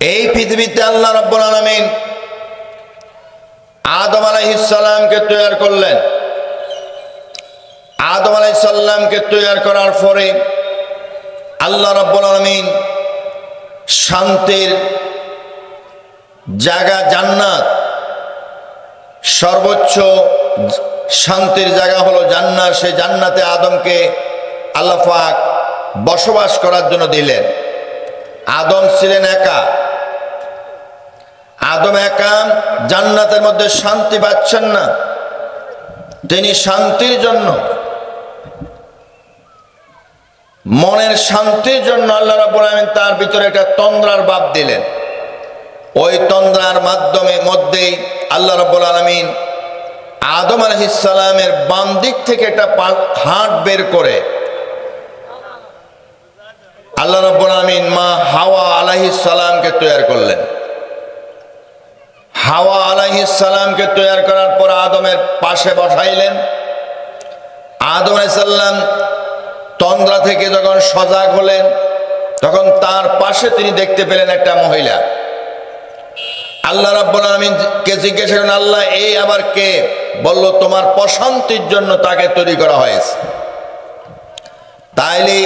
এই পৃথিবীতে আল্লাহ রব্বুল আলমিন আদম আলাইসাল্লামকে তৈরি করলেন। আদম আলাইসাল্লামকে তৈরি করার পরে আল্লাহ রব্বুল আলমিন শান্তির জায়গা জান্নাত, সর্বোচ্চ শান্তির জায়গা হলো জান্নাত। সে জান্নাতে আদমকে আল্লাহ বসবাস করার জন্য দিলেন। আদম ছিলেন একা। আদম একা জান্নাতের মধ্যে শান্তি পাচ্ছেন না। তিনি শান্তির জন্য, মনের শান্তির জন্য আল্লাহ আলামিন তার ভিতরে একটা তন্দ্রার বাপ দিলেন। ওই তন্দ্রার মাধ্যমে মধ্যেই আল্লাহ রাব্বুল আলামিন আদম আলাইহিসসালামের বাম দিক থেকে একটা হাত বের করে। আল্লাহ রাব্বুল আলামিন মা হাওয়া আলাইহিস সালামকে তৈরি করলেন। হাওয়া আলাইহিস সালামকে তৈরি করার পর আদমের পাশে বসাইলেন। আদম আলাইসাল্লাম তন্দ্রা থেকে যখন সজাগ হলেন, তখন তার পাশে তিনি দেখতে পেলেন একটা মহিলা। আল্লাহ রাব্বুল আলামিনকে জিজ্ঞাসা করেন আল্লাহ, এই আবার কে? বলল, তোমার প্রশান্তির জন্য তাকে তৈরি করা হয়েছে। তাইলে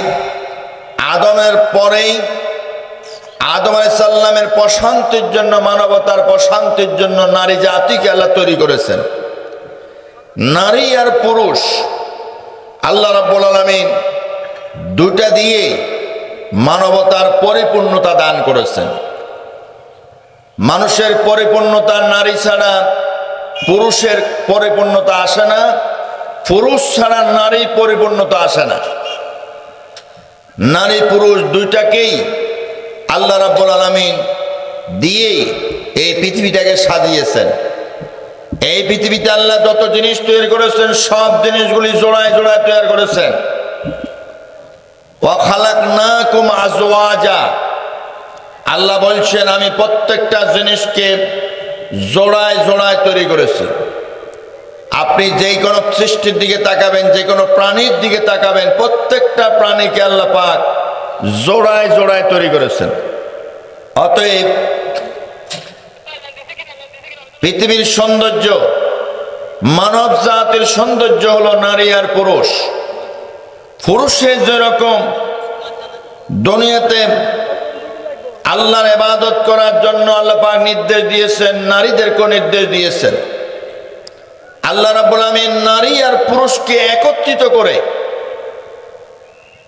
আদমের পরেই আদম আলাইসাল্লামের প্রশান্তির জন্য, মানবতার প্রশান্তির জন্য নারী জাতিকে আল্লাহ তৈরি করেছেন। নারী আর পুরুষ, আল্লাহ রাব্বুল আলামিন দুটা দিয়ে মানবতার পরিপূর্ণতা দান করেছেন। মানুষের পরিপূর্ণতা নারী ছাড়া, পুরুষের পরিপূর্ণতা আসে না, পুরুষ ছাড়া নারী পরিপূর্ণতা আসে না। নারী পুরুষ দুইটাকেই আল্লাহ রাব্বুল আলামিন দিয়েই এই পৃথিবীটাকে সাজিয়েছেন। এই পৃথিবীতে আল্লাহ যত জিনিস তৈরি করেছেন, সব জিনিসগুলি জোড়ায় জোড়ায় তৈরি করেছেন। আজওয়াজা। আল্লাহ বলছেন, আমি প্রত্যেকটা জিনিসকে জোড়ায় জোড়ায় তৈরি করেছি। আপনি যেই কোনো সৃষ্টির দিকে তাকাবেন যে কোনো প্রাণীর দিকে তাকাবেন, প্রত্যেকটা প্রাণীকে আল্লাহ পাক জোড়ায় জোড়ায় তৈরি করেছেন। অতএব পৃথিবীর সৌন্দর্য, মানব জাতির সৌন্দর্য হলো নারী আর পুরুষ। পুরুষের যেরকম দুনিয়াতে আল্লাহর এবাদত করার জন্য আল্লাহ পাক নির্দেশ দিয়েছেন, নারীদেরকেও নির্দেশ দিয়েছেন। আল্লাহ রাব্বুল আমিন নারী আর পুরুষকে একত্রিত করে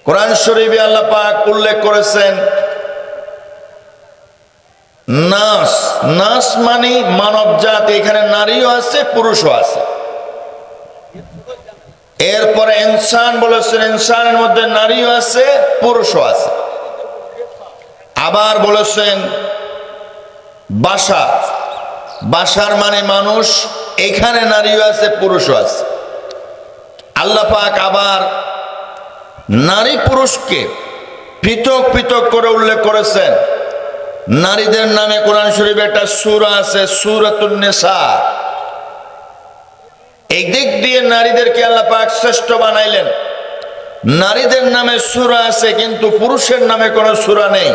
কোরআন শরীফে আল্লাহ পাক উল্লেখ করেছেন, নাস নাস মানে মানব জাতি, এখানে নারীও আছে, পুরুষও আছে। এরপরে ইনসান বলেছেন, ইনসানের মধ্যে নারীও আছে, পুরুষও আছে। আবার বলেছেন বাসা বাসার মানে মানুষ, এখানে নারীও আছে, পুরুষও আছে। আল্লাহ পাক আবার নারী পুরুষকে পৃথক পৃথক করে উল্লেখ করেছেন। নারীদের নামে কোরআন শরীফ একটা সুরা আছে সুরাতুন্নেসা এই দিক দিয়ে নারীদেরকে আল্লাহ পাক শ্রেষ্ঠ বানাইলেন। নারীদের নামে সুরা আছে, কিন্তু পুরুষের নামে কোনো সুরা নেই।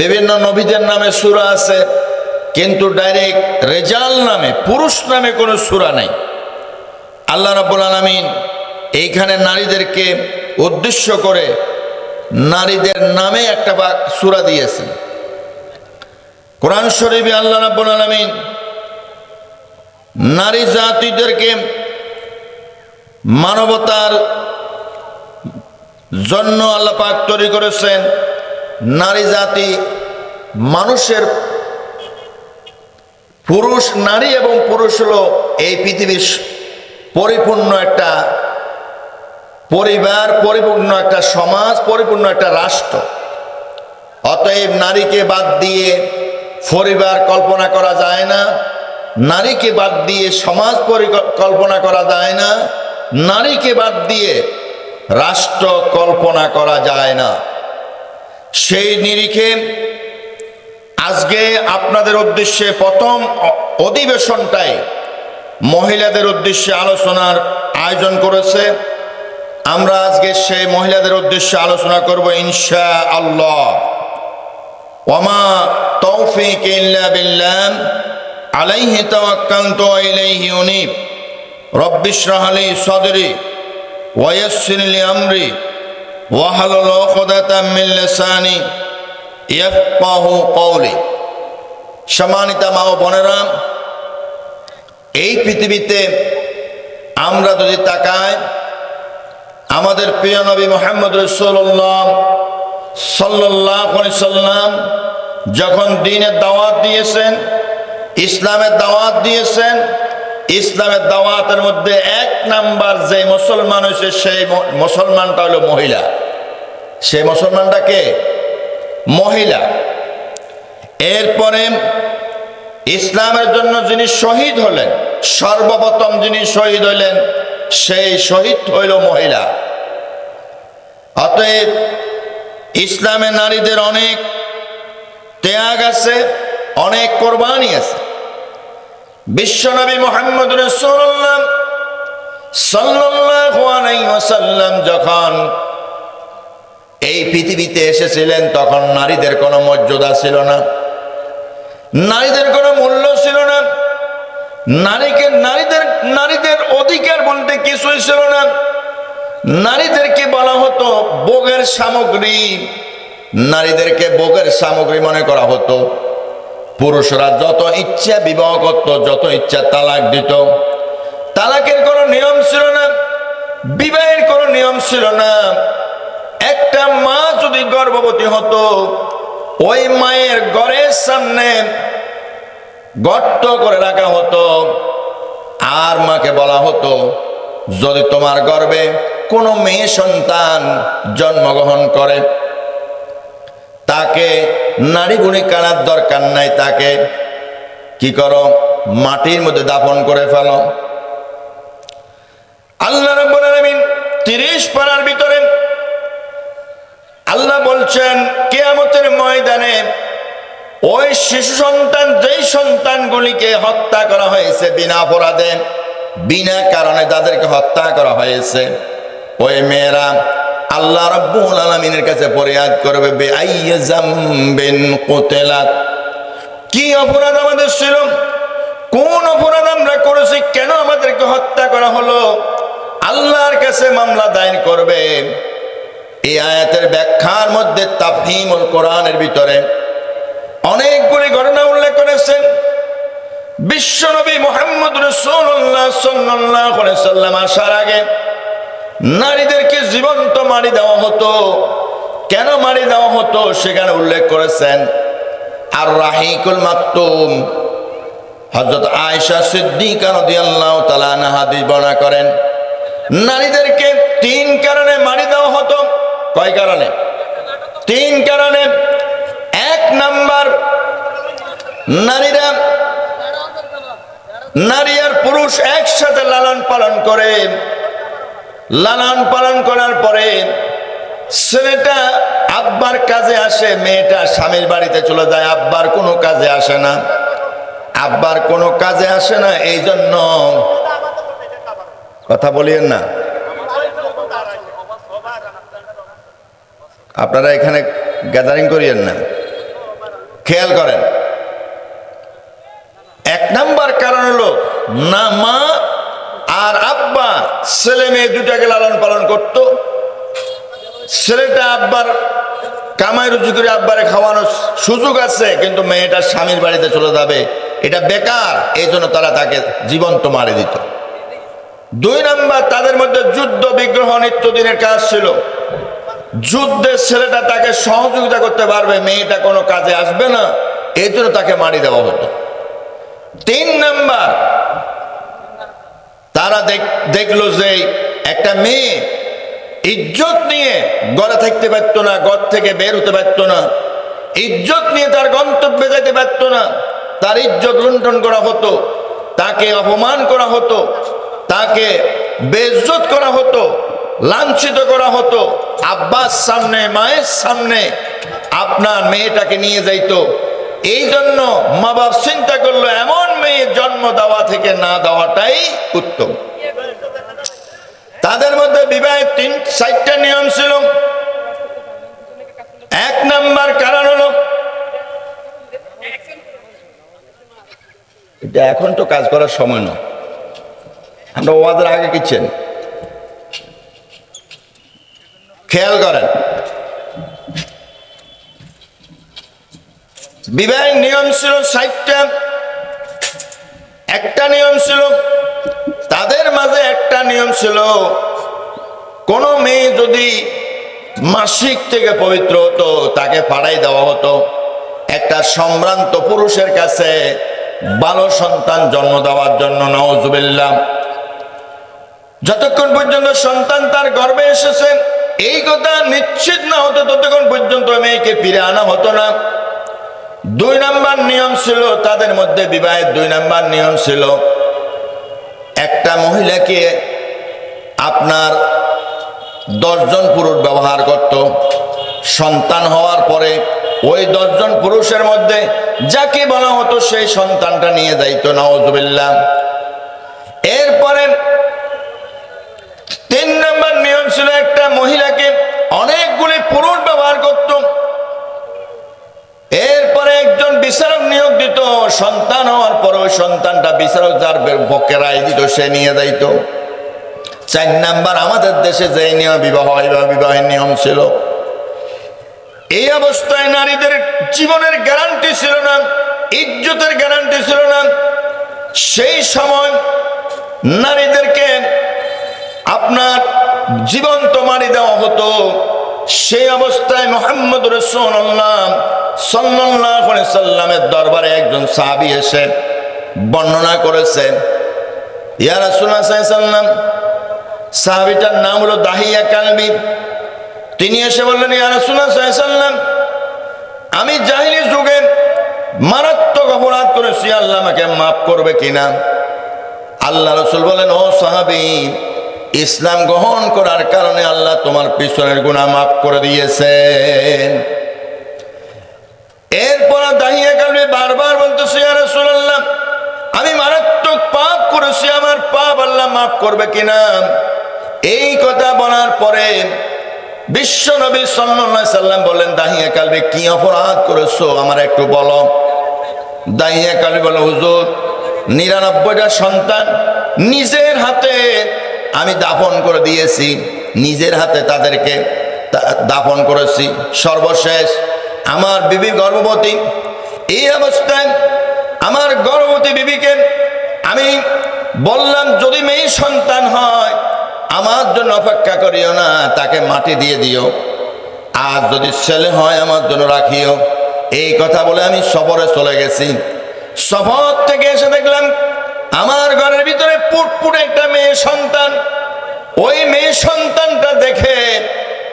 বিভিন্ন নবীদের নামে সুরা আছে, কিন্তু ডাইরেক্ট রেজাল নামে, পুরুষ নামে কোনো সুরা নেই। আল্লাহ রাব্বুল আলামিন এইখানে নারীদেরকে উদ্দেশ্য করে নারীদের নামে একটা বা সুরা দিয়েছেন। কোরআন শরীফে আল্লাহ রাব্বুল আলামিন নারী জাতিদেরকে মানবতার জন্য আল্লাহ পাক তৈরি করেছেন নারী জাতি মানুষের পুরুষ নারী এবং পুরুষ হলো এই পৃথিবীর পরিপূর্ণ একটা পরিবার, পরিপূর্ণ একটা সমাজ, পরিপূর্ণ একটা রাষ্ট্র। অতএব নারীকে বাদ দিয়ে পরিবার কল্পনা করা যায় না, নারীকে বাদ দিয়ে সমাজ পরিকল্পনা করা যায় না, নারীকে বাদ দিয়ে রাষ্ট্র কল্পনা করা যায় না। সেই নিরিখে আজকে আপনাদের উদ্দেশ্যে প্রথম অধিবেশনটাই মহিলাদের উদ্দেশ্যে আলোচনার আয়োজন করেছে। আমরা আজকে সেই মহিলাদের উদ্দেশ্যে আলোচনা করব ইনশা আল্লাহ ওমা তৌফিক ইল্লা বিল্লাহ। আলাইহি তাওয়াক্কালতু ওয়া ইলাইহি উনীব। রব্বি ইশরাহ লি সাদরি ওয়া ইয়াসসির লি আমরি ওয়াহলুল উকদাতাম মিন লিসানি ইয়াফকাহু কওলি সম্মানিত মা ও বোনেরা, এই পৃথিবীতে আমরা যদি তাকাই আমাদের প্রিয় নবী মোহাম্মদ রসুল্লাহ সাল্লাহ সাল্লাম যখন দিনের দাওয়াত দিয়েছেন, ইসলামের দাওয়াত দিয়েছেন, ইসলামের দাওয়াতের মধ্যে এক নাম্বার যে মুসলমান হয়েছে সেই মুসলমানটা হলো মহিলা। সেই মুসলমানটা কে? মহিলা। এরপরে ইসলামের জন্য যিনি শহীদ হলেন, সর্বপ্রথম যিনি শহীদ হলেন, সেই শহীদ হইল মহিলা। অতএব ইসলামে নারীদের অনেক ত্যাগ আছে, অনেক কোরবানি আছে। বিশ্বনবী মোহাম্মদ আলাইহি ওয়াসাল্লাম যখন এই পৃথিবীতে এসেছিলেন, তখন নারীদের কোনো মর্যাদা ছিল না, নারীদের কোনো মূল্য ছিল না, নারীকে, নারীদের নারীদের অধিকার বলতে কিছুই ছিল না। নারীদেরকে বলা হতো ভোগের সামগ্রী। নারীদেরকে ভোগের সামগ্রী মনে করা হতো। পুরুষরা যত ইচ্ছা বিবাহ করত, যত ইচ্ছা তালাক দিত। তালাকের কোনো নিয়ম ছিল না, বিবাহের কোনো নিয়ম ছিল না। একটা মা যদি গর্ভবতী হতো, ওই মায়ের ঘরের সামনে গর্ত করে রাখা হতো। আর মাকে বলা হতো, যদি তোমার গর্ভে কোনো মেয়ে সন্তান জন্মগ্রহণ করে। তাকে নারী গুণি কানার দরকার নাই, তাকে কি করো? মাটির মধ্যে দাফন করে ফেলো। আল্লাহ আলামিন 30 পারার ভিতরে আল্লাহ বলছেন, কেয়ামতের ময়দানে ওই শিশু সন্তান, যেই সন্তানগুলিকে হত্যা করা হয়েছে, বিনা অপরাধে, বিনা কারণে তাদেরকে হত্যা করা হয়েছে। ওই মেয়েরা আল্লাহ রব্বুল আলামিনের কাছে ফরিয়াদ করবে বে আইয়্যা জামবিন কুতিলাত। কি অপরাধ আমাদের ছিল? কোন অপরাধ আমরা করেছি? কেন আমাদেরকে হত্যা করা হলো? আল্লাহর কাছে মামলা দায়ের করবে। এই আয়াতের ব্যাখ্যার মধ্যে তাফহিমুল কোরআনের ভিতরে অনেকগুলি ঘটনা উল্লেখ করেছেন। বিশ্বনবী মোহাম্মদ রসুল্লাহ সাল্লাহ সাল্লাম আসার আগে নারীদেরকে জীবন্ত মারি দেওয়া হতো। কেন মারি দেওয়া হতো সেখানে উল্লেখ করেছেন আর রাহিকুল মাকতুম হজরত আয়েশা সিদ্দিকা রাদিয়াল্লাহু হাদিস বর্ণনা করেন, নারীদেরকে তিন কারণে মারি দেওয়া হতো। কয় কারণে? তিন কারণে। এক নাম্বার, নারীরা নারী আর পুরুষ একসাথে লালন পালন করে। লালন পালন করার পরে ছেলেটা আব্বার কাজে আসে, মেয়েটা স্বামীর বাড়িতে চলে যায়, আব্বার কোনো কাজে আসে না। আব্বার কোনো কাজে আসে না এই জন্য কথা বলিয়েন না। আপনারা এখানে গ্যাদারিং করিয়েন না। খেয়াল করেন। এক নাম্বার কারণ হলো না মা ছেলে মেয়ে দুটাকে লালন পালন করত। ছেলেটা আব্বার কামাই রুজি করে আব্বারে খাওয়ানোর সুযোগ আছে, কিন্তু মেয়েটা স্বামীর বাড়িতে চলে যাবে। এটা বেকার এই জন্য তারা তাকে জীবন্ত মারে দিত। দুই নাম্বার, তাদের মধ্যে যুদ্ধ, বিগ্রহ, নিত্যদিনের কাজ ছিল। যুদ্ধের ছেলেটা তাকে সহযোগিতা করতে পারবে, মেয়েটা কোনো কাজে আসবে না এই জন্য তাকে মারি দেওয়া হতো। তিন নাম্বার তারা দেখ- দেখল যে একটা মেয়ে ইজ্জত নিয়ে গড়ে থাকতে পারতো না, ঘর থেকে বের হতে পারতো না। ইজ্জত নিয়ে তার গন্তব্যে যেতে পারতো না। তার ইজ্জত লুণ্ঠন করা হতো, তাকে অপমান করা হতো, তাকে বেজ্জত করা হতো, লাঞ্ছিত করা হতো। আব্বার সামনে, মায়ের সামনে আপনার মেয়েটাকে নিয়ে যাইতো। এই জন্য মা বাপ চিন্তা করল, এমন মেয়ে জন্ম দেওয়া থেকে না দেওয়াটাই উত্তম। তাদের মধ্যে বিবাহের তিন, চারটা নিয়ম ছিল। এক নাম্বার কারণ হলো, এটা এখন তো কাজ করার সময় না আমরা ওয়াদের আগে কিচ্ছেন। খেয়াল করেন বিবাহের নিয়ম ছিল ষাটটা। একটা নিয়ম ছিল, তাদের মাঝে একটা নিয়ম ছিল, কোনো মেয়ে যদি মাসিক থেকে পবিত্র হতো, তাকে পাড়াই দেওয়া হতো। একটা সম্ভ্রান্ত পুরুষের কাছে ভালো সন্তান জন্ম দেওয়ার জন্য নওয়াজুবিল্লাহ যতক্ষণ পর্যন্ত সন্তান তার গর্বে এসেছে, এই কথা নিশ্চিত না হতো ততক্ষণ পর্যন্ত মেয়েকে ফিরে আনা হতো না। দুই নাম্বার নিয়ম ছিল, তাদের মধ্যে বিবাহের দুই নাম্বার নিয়ম ছিল, একটা মহিলাকে আপনার দশজন পুরুষ ব্যবহার করত, সন্তান হওয়ার পরে ওই দশজন পুরুষের মধ্যে যাকে বলা হতো সেই সন্তানটা নিয়ে যাইতো নওয়াজুবিল্লাহ এরপরে তিন নম্বর নিয়ম ছিল একটা মহিলাকে অনেকগুলি পুরুষ ব্যবহার করত এরপরে একজন বিচারক নিয়োগ দিত সন্তান হওয়ার পর ওই সন্তানটা বিচারক যার পক্ষে রায় দিত, সে নিয়ে যাইত। চার নাম্বার, আমাদের দেশে যে নিয়ম, বিবাহ বিবাহের নিয়ম ছিল, এই অবস্থায় নারীদের জীবনের গ্যারান্টি ছিল না, ইজ্জতের গ্যারান্টি ছিল না। সেই সময় নারীদেরকে আপনার জীবন্ত মারি দেওয়া হতো। সেই অবস্থায় মোহাম্মদ রসুল্লাহ সাল্লাহ সাল্লামের দরবারে একজন সাহাবি এসে বর্ণনা করেছে ইয়া রাসুল্লাহ সাহাবিটার নাম হলো দাহিয়া কালবি। তিনি এসে বললেন, ইয়া রাসুল্লাহ আমি জাহিলি যুগে মারাত্মক অপরাধ করেছি, আল্লাহ আমাকে মাফ করবে কিনা? আল্লাহ রসুল বলেন ও সাহাবি, ইসলাম গ্রহণ করার কারণে আল্লাহ তোমার পিছনের গুণা মাফ করে দিয়েছেন। এরপর দাহিয়া কারণে বারবার বলতেছি আর রাসূলুল্লাহ আমি মারাত্মক পাপ করেছি, আমার পাপ আল্লাহ মাফ করবে কিনা? এই কথা বলার পরে বিশ্ব নবী সাল্লাম বলেন দাহিয়া কালবে কি অপরাধ করেছ? আমার একটু বলো। দাহিয়া কালবে বলে, হুজুর, নিরানব্বইটা সন্তান নিজের হাতে আমি দাফন করে দিয়েছি। নিজের হাতে তাদেরকে দাফন করেছি। সর্বশেষ, আমার বিবি গর্ভবতী। এই অবস্থায় আমার গর্ভবতী বিবিকে আমি বললাম, যদি মেয়ে সন্তান হয়, আমার জন্য অপেক্ষা করিও না, তাকে মাটি দিয়ে দিও। আর যদি ছেলে হয়, আমার জন্য রাখিও। এই কথা বলে আমি সফরে চলে গেছি। সফর থেকে এসে দেখলাম, আমার ঘরের ভিতরে পুটপুট একটা মেয়ে সন্তান। ওই মেয়ে সন্তানটা দেখে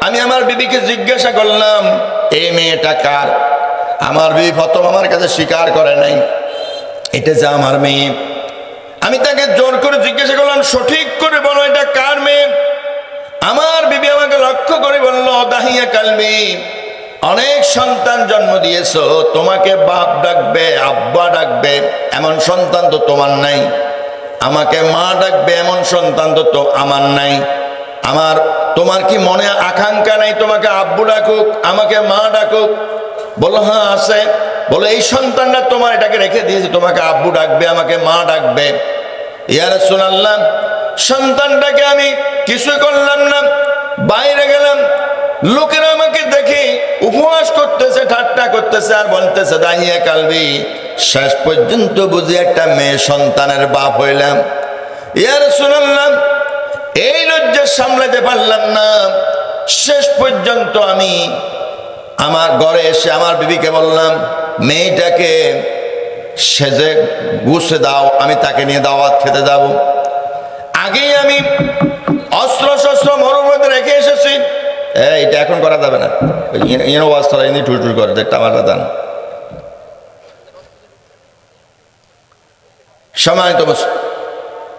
আমি আমার বিবিকে জিজ্ঞাসা করলাম, এই মেয়েটা কার? আমার বিবি প্রথম আমার কাছে স্বীকার করে নাই। এটা যে আমার মেয়ে। আমি তাকে জোর করে জিজ্ঞাসা করলাম, সঠিক করে বলো এটা কার মেয়ে? আমার বিবি আমাকে লক্ষ্য করে বলল, দাহিয়া কালবি অনেক সন্তান জন্ম দিয়েছ, তোমাকে বাপ ডাকবে, আব্বা ডাকবে, এমন সন্তান তো তোমার নাই। আমাকে মা ডাকবে, এমন সন্তান তো তো আমার নাই। আমার, তোমার কি মনে আকাঙ্ক্ষা নাই তোমাকে আব্বু ডাকুক, আমাকে মা ডাকুক? বলো হ্যাঁ আছে। বলো, এই সন্তানটা তোমার এটাকে রেখে দিয়েছে, তোমাকে আব্বু ডাকবে, আমাকে মা ডাকবে। ইয়ার শুনাল্লাম সন্তানটাকে আমি কিছু করলাম না, বাইরে গেলাম, লোকেরা আমাকে দেখে উপহাস করতেছে, ঠাট্টা করতেছে আর বলতেছে দাহিয়া কালবি, শেষ পর্যন্ত বুঝি একটা মেয়ে সন্তানের বাপ হইলাম। ইয়ার শুনাল্লাম এই লজ্জা সামলাতে পারলাম না, শেষ পর্যন্ত আমি আমার ঘরে এসে আমার বিবিকে বললাম মেয়েটাকে সেজে গুছে দাও আমি তাকে নিয়ে দাওয়াত খেতে যাব। আগেই আমি অস্ত্র শস্ত্র মরুমধ্যে রেখে এসেছি। এ, এটা এখন করা যাবে না। ইনো ইনি টুল টুল করে দেখতে আমার দান। সময় তো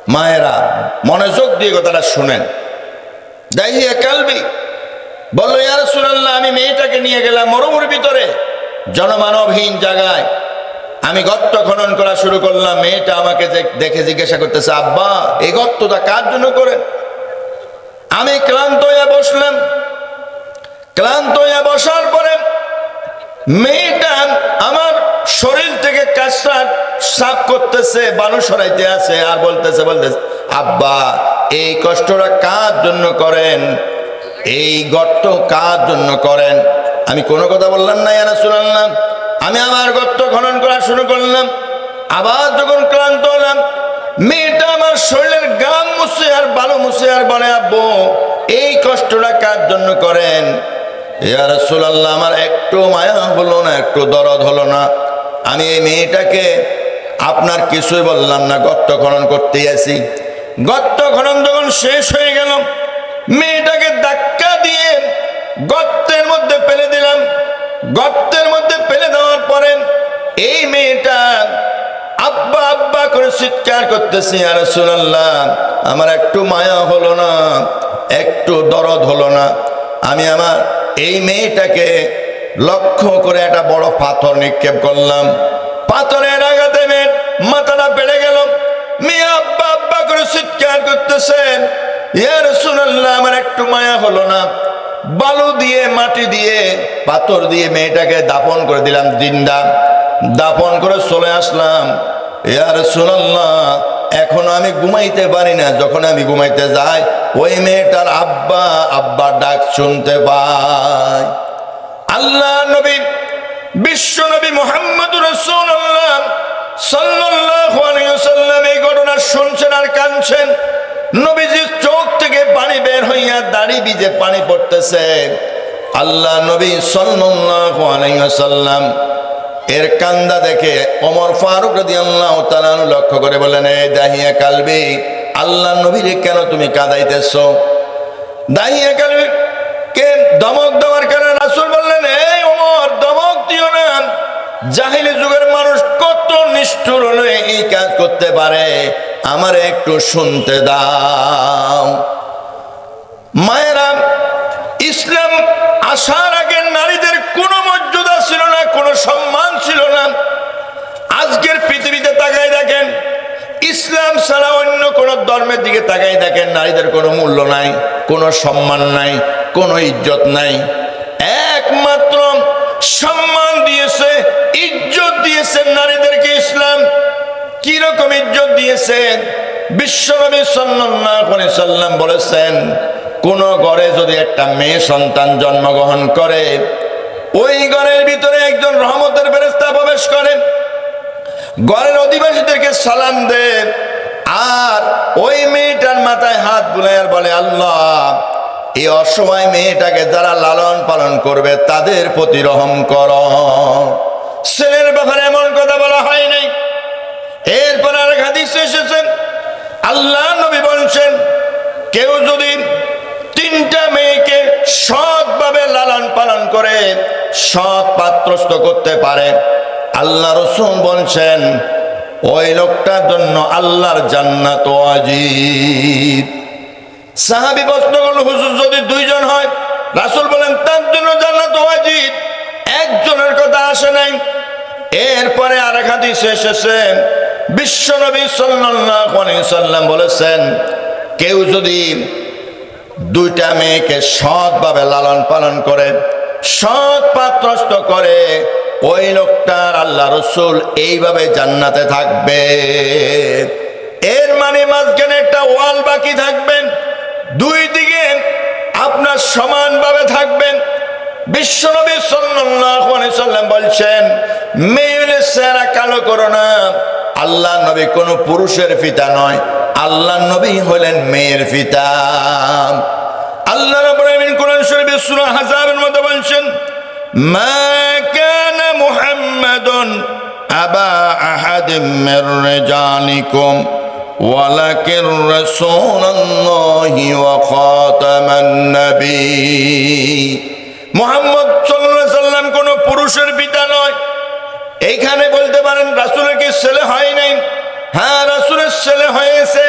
মায়েরা মনোযোগ দিয়ে কথাটা শুনেন। দাহিয়া কালবি। বলল ইয়ার সুনাল্লাহ আমি মেয়েটাকে নিয়ে গেলাম মরুমুর ভিতরে। জনমানবহীন জায়গায় আমি গর্ত খনন করা শুরু করলাম। মেয়েটা আমাকে দেখে জিজ্ঞাসা করতেছে, আব্বা, এই গর্তটা কার জন্য করেন? আমি ক্লান্ত হয়ে বসলাম। ক্লান্ত হয়ে বসার পরে মেয়েটা আমার শরীর থেকে কাঁচা সাফ করতেছে বানু সরাইতে আছে আর বলতেছে বলতেছে, আব্বা, এই কষ্টটা কার জন্য করেন? এই গর্ত কার জন্য করেন? আমি কোনো কথা বললাম না ইয়ারা শুনলাম আমি আমার গর্ত খনন করা শুরু করলাম। আবার যখন ক্লান্ত হলাম, মেয়েটা আমার শরীরের গাম মুছে আর বালু মুছে আর বলে, আব্বু, এই কষ্টটা কার জন্য করেন? ইয়া রাসূলুল্লাহ, আমার একটু মায়া হলো না, একটু দরদ হলো না। আমি এই মেয়েটাকে আপনার কিছুই বললাম না, গর্ত খনন করতে আসি গর্ত খনন যখন শেষ হয়ে গেল, মেয়েটাকে ধাক্কা দিয়ে গর্তের মধ্যে ফেলে দিলাম। গর্তের মধ্যে ফেলে দেওয়ার পরে এই মেয়েটা আব্বা আব্বা করে চিৎকার করতেছি আর রাসূলুল্লাহ, আমার একটু মায়া হলো না, একটু দরদ হলো না। আমি আমার এই মেয়েটাকে লক্ষ্য করে একটা বড় পাথর নিক্ষেপ করলাম। পাথরের আঘাতে মেয়ের মাথাটা বেড়ে গেল। মেয়ে আব্বা আব্বা করে চিৎকার করতেছেন ইয়ার শুনল্লাহ আমার একটু মায়া হলো না বালু দিয়ে, মাটি দিয়ে, পাথর দিয়ে মেয়েটাকে দাপন করে দিলাম দিনদা দাপন করে চলে আসলাম। ইয়ার শুনল্লাহ এখনও আমি ঘুমাইতে পারি না। যখন আমি ঘুমাইতে যাই, ওই মেয়েটার আব্বা আব্বা ডাক শুনতে পাই। আল্লাহ নবী, বিশ্ব নবী মোহাম্মদ রসুল্লাহ ওয়াসাল্লাম এই ঘটনা শুনছেন আর কাঁদছেন। নবীজির পানি বের হইয়া দাড়ি বিজে পানি পড়তেছে। আল্লাহ নবী ওয়াসাল্লাম এর কান্দা দেখে ওমর ফারুক রাদিয়াল্লাহু তাআলা লক্ষ্য করে বললেন, এই দাহিয়া কালবি, আল্লাহ নবীরে কেন তুমি কাঁদাইতেছো? দাহিয়া কালবি কে দমক দেওয়ার কারণে রাসূল বললেন, এই ওমর দমক দিও না। জাহিলি যুগের মানুষ কত নিষ্ঠুর হলে এই কাজ করতে পারে। আমার একটু শুনতে দাও। মায়েরা, ইসলাম আসার আগে নারীদের কোনো মর্যাদা ছিল না, কোনো সম্মান ছিল না। আজকের পৃথিবীতে তাকাই দেখেন, ইসলাম ছাড়া অন্য কোন ধর্মের দিকে তাকাই দেখেন, নারীদের কোনো মূল্য নাই, কোনো সম্মান নাই, কোনো ইজ্জত নাই। একমাত্র সম্মান দিয়েছে, ইজ্জত দিয়েছেন নারীদেরকে ইসলাম। কি রকম ইজ্জত দিয়েছেন? বিশ্বনবী সাল্লাম বলেছেন কোন ঘরে যদি একটা মেয়ে সন্তান জন্মগ্রহণ করে, ওই ঘরের ভিতরে একজন রহমতের ফেরেশতা প্রবেশ করে। ঘরের অধিবাসীদেরকে সালাম দে আর ওই মেয়েটার মাথায় হাত বুলাই আর বলে, আল্লাহ, এই অসময় মেয়েটাকে যারা লালন পালন করবে, তাদের প্রতি রহম কর। ছেলের ব্যাপারে এমন কথা বলা হয় নাই। এরপর আর হাদিস এসেছেন আল্লাহ নবী বলছেন, কেউ যদি তিনটা মেয়েকে সৎভাবে লালন পালন করে সৎ পাত্রস্থ করতে পারে। আল্লাহ রসুন বলছেন, ওই লোকটার জন্য আল্লাহর জান্নাত আজিব। সাহাবি প্রশ্ন করল, হুজুর, যদি দুইজন হয়? রাসুল বলেন, তার জন্য জান্নাত আজিব। একজনের কথা আসে নাই। এরপরে আর এক হাদিস এসেছে, বিশ্বনবী সাল্লাল্লাহু আলাইহি সাল্লাম বলেছেন, কেউ যদি দুইটা মেয়েকে সৎভাবে লালন পালন করে, সৎ পাত্রস্থ করে, ওই লোকটার আল্লাহ রসুল এইভাবে জান্নাতে থাকবে। এর মানে মাঝখানে একটা ওয়াল বাকি থাকবেন, দুই দিকে আপনার সমানভাবে থাকবেন। বিশ্বনবী সাল্লাম বলছেন মেয়ের সেরা কালো করো না। আল্লাহ নবী কোনো পুরুষের পিতা নয় আল্লাহ নবী হলেন মেয়ের পিতা আল্লাহ রাব্বুল আলামিন কোরআন শরীফে সূরা হাজাবের মধ্যে বলছেন মা কানা মুহাম্মাদুন আবা আহাদিম মির রিজালিকুম ولكن رسول الله وخاتم النبي মোহাম্মদ সাল্লাল্লাহু সাল্লাম কোন পুরুষের পিতা নয় এইখানে বলতে পারেন রাসূলের কি ছেলে হয় নাই হ্যাঁ রাসূলের ছেলে হয়েছে।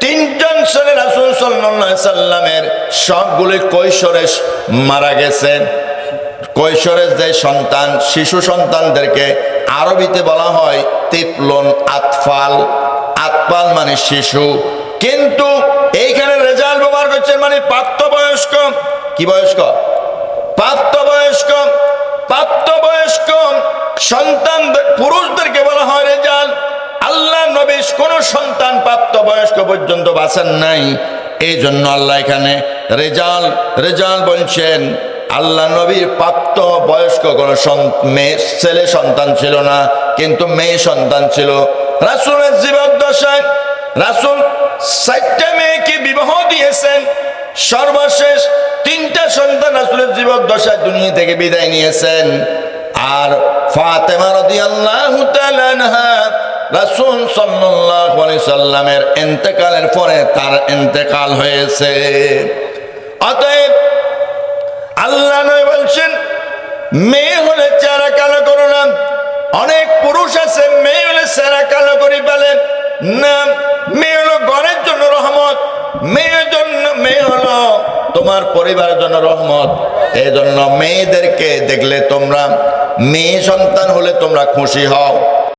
তিনজন ছেলে রাসূল সাল্লামের সবগুলি কৈশোরে মারা গেছেন কৈশোরের যে সন্তান, শিশু সন্তানদেরকে আরবিতে বলা হয় তিপলন আতফাল। আতপাল মানে শিশু। কিন্তু এইখানে রেজাল্ট ব্যবহার করছেন মানে প্রাপ্তবয়স্ক। কি বয়স্ক? প্রাপ্তবয়স্ক। প্রাপ্তবয়স্ক সন্তান পুরুষদেরকে বলা হয় রেজাল। আল্লাহ নবী কোন সন্তান প্রাপ্ত বয়স্ক পর্যন্ত বাঁচেন নাই। এই জন্য আল্লাহ এখানে রেজাল রেজাল বলছেন, আল্লাহ নবীর প্রাপ্ত বয়স্ক কোন মেয়ে, ছেলে সন্তান ছিল না, কিন্তু মেয়ে সন্তান ছিল। রাসুলের জীবদ্দশায় রাসুল চারটা মেয়েকে বিবাহ দিয়েছেন। সর্বশেষ তিনটা সন্তান রাসুলের জীবদ্দশায় দুনিয়া থেকে বিদায় নিয়েছেন। আর ফাতেমা রাদিয়াল্লাহু আল্লাহ রাসূল সাল্লামের ইন্তেকালের পরে তার ইন্তেকাল হয়েছে। অতএব আল্লাহ নয় বলছেন, মেয়ে হলে চেহারা কালো করো না। অনেক পুরুষ আছে, মেয়ে হলে চেহারা কালো করে ফেলে না, মেয়ে হলো ঘরের জন্য রহমত। মেয়ের জন্য, মেয়ে হলো তোমার পরিবারের জন্য রহমত। এই জন্য মেয়েদেরকে দেখলে তোমরা, মেয়ে সন্তান হলে তোমরা খুশি হও।